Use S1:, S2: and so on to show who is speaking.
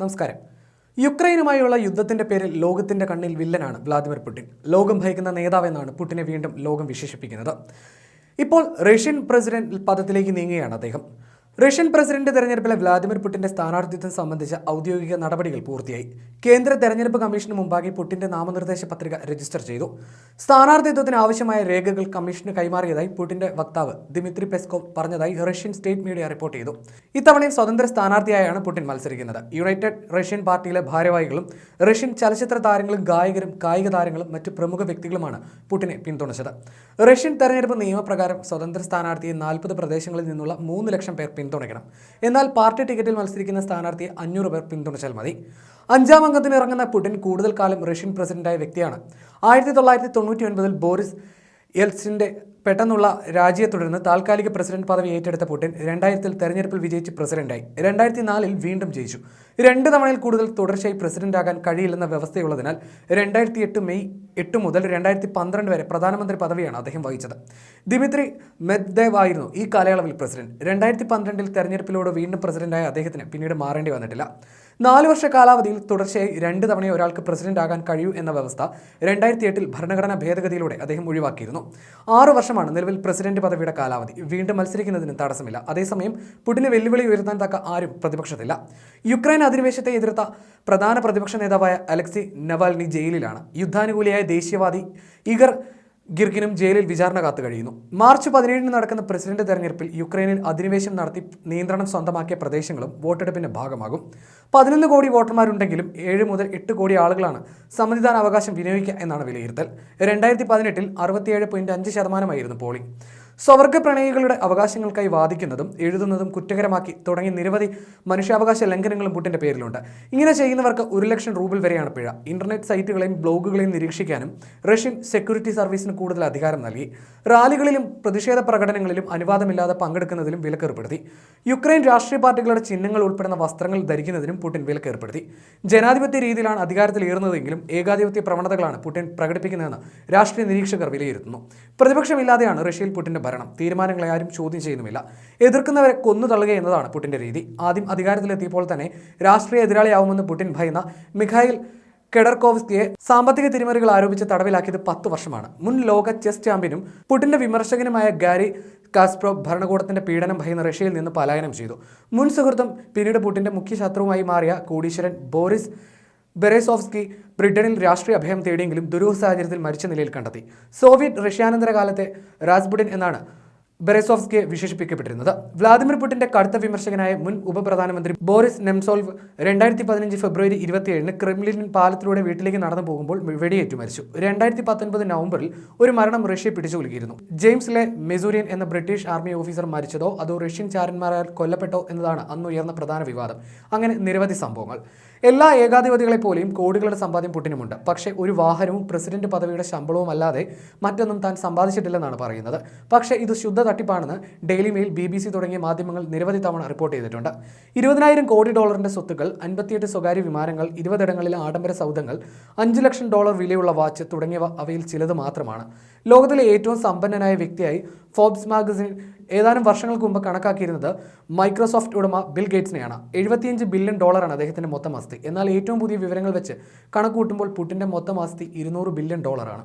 S1: നമസ്കാരം. യുക്രൈനുമായുള്ള യുദ്ധത്തിന്റെ പേരിൽ ലോകത്തിന്റെ കണ്ണിൽ വില്ലനാണ് വ്ലാദിമിർ പുടിൻ. ലോകം ഭയക്കുന്ന നേതാവെന്നാണ് പുടിനെ വീണ്ടും ലോകം വിശേഷിപ്പിക്കുന്നത്. ഇപ്പോൾ റഷ്യൻ പ്രസിഡന്റ് പദത്തിലേക്ക് നീങ്ങുകയാണ് അദ്ദേഹം. റഷ്യൻ പ്രസിഡന്റ് തെരഞ്ഞെടുപ്പിലെ വ്ളാദിമിർ പുടിന്റെ സ്ഥാനാർത്ഥിത്വം സംബന്ധിച്ച ഔദ്യോഗിക നടപടികൾ പൂർത്തിയായി. കേന്ദ്ര തെരഞ്ഞെടുപ്പ് കമ്മീഷന് മുമ്പാകെ പുടിന്റെ നാമനിർദ്ദേശ പത്രിക രജിസ്റ്റർ ചെയ്തു. സ്ഥാനാർത്ഥിത്വത്തിന് ആവശ്യമായ രേഖകൾ കമ്മീഷന് കൈമാറിയതായി പുടിന്റെ വക്താവ് ദിമിത്രി പെസ്കോവ് പറഞ്ഞതായി റഷ്യൻ സ്റ്റേറ്റ് മീഡിയ റിപ്പോർട്ട് ചെയ്തു. ഇത്തവണയും സ്വതന്ത്ര സ്ഥാനാർത്ഥിയായാണ് പുടിൻ മത്സരിക്കുന്നത്. യുണൈറ്റഡ് റഷ്യൻ പാർട്ടിയിലെ ഭാരവാഹികളും റഷ്യൻ ചലച്ചിത്ര താരങ്ങളും ഗായകരും കായിക താരങ്ങളും മറ്റ് പ്രമുഖ വ്യക്തികളുമാണ് പുടിനെ പിന്തുണച്ചത്. റഷ്യൻ തെരഞ്ഞെടുപ്പ് നിയമപ്രകാരം സ്വതന്ത്ര സ്ഥാനാർത്ഥിയെ നാൽപ്പത് പ്രദേശങ്ങളിൽ നിന്നുള്ള മൂന്ന് ലക്ഷം പേർ പിന്തുണയ്ക്കണം. എന്നാൽ പാർട്ടി ടിക്കറ്റിൽ മത്സരിക്കുന്ന സ്ഥാനാർത്ഥിയെ അഞ്ഞൂറ് പേർ പിന്തുണച്ചാൽ മതി. അഞ്ചാം അംഗത്തിന് ഇറങ്ങുന്ന പുടിൻ കൂടുതൽ കാലം റഷ്യൻ പ്രസിഡന്റായ വ്യക്തിയാണ്. ആയിരത്തി തൊള്ളായിരത്തി തൊണ്ണൂറ്റി ഒൻപതിൽ ബോറിസ് യെൽസിന്റെ പെട്ടെന്നുള്ള രാജിയെ തുടർന്ന് താൽക്കാലിക പ്രസിഡന്റ് പദവി ഏറ്റെടുത്ത പുടിൻ രണ്ടായിരത്തിൽ തെരഞ്ഞെടുപ്പിൽ വിജയിച്ച് പ്രസിഡന്റായി. രണ്ടായിരത്തി നാലിൽ വീണ്ടും ജയിച്ചു. രണ്ട് തവണയിൽ കൂടുതൽ തുടർച്ചയായി പ്രസിഡന്റാകാൻ കഴിയില്ലെന്ന വ്യവസ്ഥയുള്ളതിനാൽ രണ്ടായിരത്തി എട്ട് മെയ് എട്ട് മുതൽ രണ്ടായിരത്തി പന്ത്രണ്ട് വരെ പ്രധാനമന്ത്രി പദവിയാണ് അദ്ദേഹം വഹിച്ചത്. ദിമിത്രി മെദ്ദേവ് ആയിരുന്നു ഈ കാലയളവിൽ പ്രസിഡന്റ്. രണ്ടായിരത്തി പന്ത്രണ്ടിൽ തെരഞ്ഞെടുപ്പിലൂടെ വീണ്ടും പ്രസിഡന്റായ അദ്ദേഹത്തിന് പിന്നീട് മാറേണ്ടി വന്നിട്ടില്ല. നാല് വർഷ കാലാവധിയിൽ തുടർച്ചയായി രണ്ട് തവണ ഒരാൾക്ക് പ്രസിഡന്റ് ആകാൻ കഴിയൂ എന്ന വ്യവസ്ഥ രണ്ടായിരത്തി എട്ടിൽ ഭരണഘടനാ ഭേദഗതിയിലൂടെ അദ്ദേഹം ഒഴിവാക്കിയിരുന്നു. ആറ് വർഷമാണ് നിലവിൽ പ്രസിഡന്റ് പദവിയുടെ കാലാവധി. വീണ്ടും മത്സരിക്കുന്നതിന് തടസ്സമില്ല. അതേസമയം പുടിന് വെല്ലുവിളി ഉയർത്താൻ തക്ക ആരും പ്രതിപക്ഷത്തില്ല. യുക്രൈൻ അധിനിവേശത്തെ എതിർത്ത പ്രധാന പ്രതിപക്ഷ നേതാവായ അലക്സി നവാൽനി ജയിലിലാണ്. യുദ്ധാനുകൂലിയായ ദേശീയവാദി ഇഗർ ഗിർഗിനും ജയിലിൽ വിചാരണ കാത്തു കഴിയുന്നു. മാർച്ച് പതിനേഴിന് നടക്കുന്ന പ്രസിഡന്റ് തെരഞ്ഞെടുപ്പിൽ യുക്രൈനിൽ അധിനിവേശം നടത്തി നിയന്ത്രണം സ്വന്തമാക്കിയ പ്രദേശങ്ങളും വോട്ടെടുപ്പിന്റെ ഭാഗമാകും. പതിനൊന്ന് കോടി വോട്ടർമാരുണ്ടെങ്കിലും ഏഴ് മുതൽ എട്ട് കോടി ആളുകളാണ് സമ്മതിദാന അവകാശം വിനിയോഗിക്കുക എന്നാണ് വിലയിരുത്തൽ. രണ്ടായിരത്തി പതിനെട്ടിൽ അറുപത്തിയേഴ് പോയിന്റ് അഞ്ച് ശതമാനമായിരുന്നു പോളിംഗ്. സ്വവർഗ പ്രണയികളുടെ അവകാശങ്ങൾക്കായി വാദിക്കുന്നതും എഴുതുന്നതും കുറ്റകരമാക്കി തുടങ്ങി നിരവധി മനുഷ്യാവകാശ ലംഘനങ്ങളും പുട്ടിന്റെ പേരിലുണ്ട്. ഇങ്ങനെ ചെയ്യുന്നവർക്ക് ഒരു ലക്ഷം റൂബിൾ വരെയാണ് പിഴ. ഇന്റർനെറ്റ് സൈറ്റുകളെയും ബ്ലോഗുകളെയും നിരീക്ഷിക്കാനും റഷ്യൻ സെക്യൂരിറ്റി സർവീസിന് കൂടുതൽ അധികാരം നൽകി. റാലികളിലും പ്രതിഷേധ പ്രകടനങ്ങളിലും അനുവാദമില്ലാതെ പങ്കെടുക്കുന്നതിലും വിലക്കേർപ്പെടുത്തി. യുക്രൈൻ രാഷ്ട്രീയ പാർട്ടികളുടെ ചിഹ്നങ്ങൾ ഉൾപ്പെടുന്ന വസ്ത്രങ്ങൾ ധരിക്കുന്നതിനും പുടിൻ വിലക്കേർപ്പെടുത്തി. ജനാധിപത്യ രീതിയിലാണ് അധികാരത്തിൽ ഏറുന്നതെങ്കിലും ഏകാധിപത്യ പ്രവണതകളാണ് പുട്ടിൻ പ്രകടിപ്പിക്കുന്നതെന്ന് രാഷ്ട്രീയ നിരീക്ഷകർ വിലയിരുത്തുന്നു. പ്രതിപക്ഷമില്ലാതെയാണ് റഷ്യയിൽ പുടിന്റെ ഭരണം തീരുമാനങ്ങളെ ആരും ചോദ്യം ചെയ്യുന്നുമില്ല. എതിർക്കുന്നവരെ കൊന്നു തള്ളുക എന്നതാണ് പുടിന്റെ രീതി. ആദ്യം അധികാരത്തിലെത്തിയപ്പോൾ തന്നെ രാഷ്ട്രീയ എതിരാളിയാവുമെന്ന് പുടിൻ ഭയന്ന മിഖായിൽ കെഡർകോവ്സ്കിയെ സാമ്പത്തിക തിരിമറികൾ ആരോപിച്ച് തടവിലാക്കിയത് പത്ത് വർഷമാണ്. മുൻ ലോക ചെസ് ചാമ്പ്യനും പുടിന്റെ വിമർശകനുമായ ഗാരി കാസ്പ്രോ ഭരണകൂടത്തിന്റെ പീഡനം ഭയന്ന റഷ്യയിൽ നിന്ന് പലായനം ചെയ്തു. മുൻ സുഹൃത്തും പിന്നീട് പുടിന്റെ മുഖ്യ ശത്രുവുമായി മാറിയ കോടീശ്വരൻ ബോറിസ് ബെറേസോവ്സ്കി ബ്രിട്ടനിൽ രാഷ്ട്രീയ അഭയം തേടിയെങ്കിലും ദുരൂഹ സാഹചര്യത്തിൽ മരിച്ച നിലയിൽ കണ്ടെത്തി. സോവിയറ്റ് റഷ്യാനന്തര കാലത്തെ റാസ്ബുഡിൻ എന്നാണ് ബെറേസോവ്സ്കിയെ വിശേഷിപ്പിക്കപ്പെട്ടിരുന്നത്. വ്ളാദിമിർ പുടിന്റെ കടുത്ത വിമർശകനായ മുൻ ഉപപ്രധാനമന്ത്രി ബോറിസ് നെംസോൾവ് രണ്ടായിരത്തി പതിനഞ്ച് ഫെബ്രുവരി ഇരുപത്തിയേഴിന് ക്രെംലിൻ പാലത്തിലൂടെ വീട്ടിലേക്ക് നടന്നു പോകുമ്പോൾ വെടിയേറ്റു മരിച്ചു. രണ്ടായിരത്തി പത്തൊൻപത് നവംബറിൽ ഒരു മരണം റഷ്യ പിടിച്ചു കുലുക്കിയിരുന്നു. ജെയിംസ് ലെ മെസൂരിയൻ എന്ന ബ്രിട്ടീഷ് ആർമി ഓഫീസർ മരിച്ചതോ അതോ റഷ്യൻ ചാരന്മാരാൽ കൊല്ലപ്പെട്ടോ എന്നതാണ് അന്ന് ഉയർന്ന പ്രധാന വിവാദം. അങ്ങനെ നിരവധി സംഭവങ്ങൾ. എല്ലാ ഏകാധിപതികളെ പോലെയും കോടികളുടെ സമ്പാദ്യം പുട്ടിനുമുണ്ട് പക്ഷേ ഒരു വാഹനവും പ്രസിഡന്റ് പദവിയുടെ ശമ്പളവും അല്ലാതെ മറ്റൊന്നും താൻ സമ്പാദിച്ചിട്ടില്ലെന്നാണ് പറയുന്നത്. പക്ഷേ ഇത് ശുദ്ധ തട്ടിപ്പാണെന്ന് Daily Mail B B C തുടങ്ങിയ മാധ്യമങ്ങൾ നിരവധി തവണ റിപ്പോർട്ട് ചെയ്തിട്ടുണ്ട്. ഇരുപതിനായിരം കോടി ഡോളറിന്റെ സ്വത്തുക്കൾ അൻപത്തിയെട്ട് സ്വകാര്യ വിമാനങ്ങൾ ഇരുപതിടങ്ങളിലെ ആഡംബര സൗദങ്ങൾ അഞ്ച് ലക്ഷം ഡോളർ വിലയുള്ള വാച്ച് തുടങ്ങിയവ അവയിൽ ചിലത് മാത്രമാണ്. ലോകത്തിലെ ഏറ്റവും സമ്പന്നനായ വ്യക്തിയായി ഫോബ്സ് മാഗസിൻ ഏതാനും വർഷങ്ങൾക്ക് മുമ്പ് കണക്കാക്കിയിരുന്നത് മൈക്രോസോഫ്റ്റ് ഉടമ ബിൽ ഗേറ്റ്സിനെയാണ് എഴുപത്തിയഞ്ച് ബില്യൺ ഡോളറാണ് അദ്ദേഹത്തിന്റെ മൊത്തം ആസ്തി. എന്നാൽ ഏറ്റവും പുതിയ വിവരങ്ങൾ വെച്ച് കണക്കുകൂട്ടുമ്പോൾ പുട്ടിന്റെ മൊത്തം ആസ്തി ഇരുന്നൂറ് ബില്യൺ ഡോളറാണ്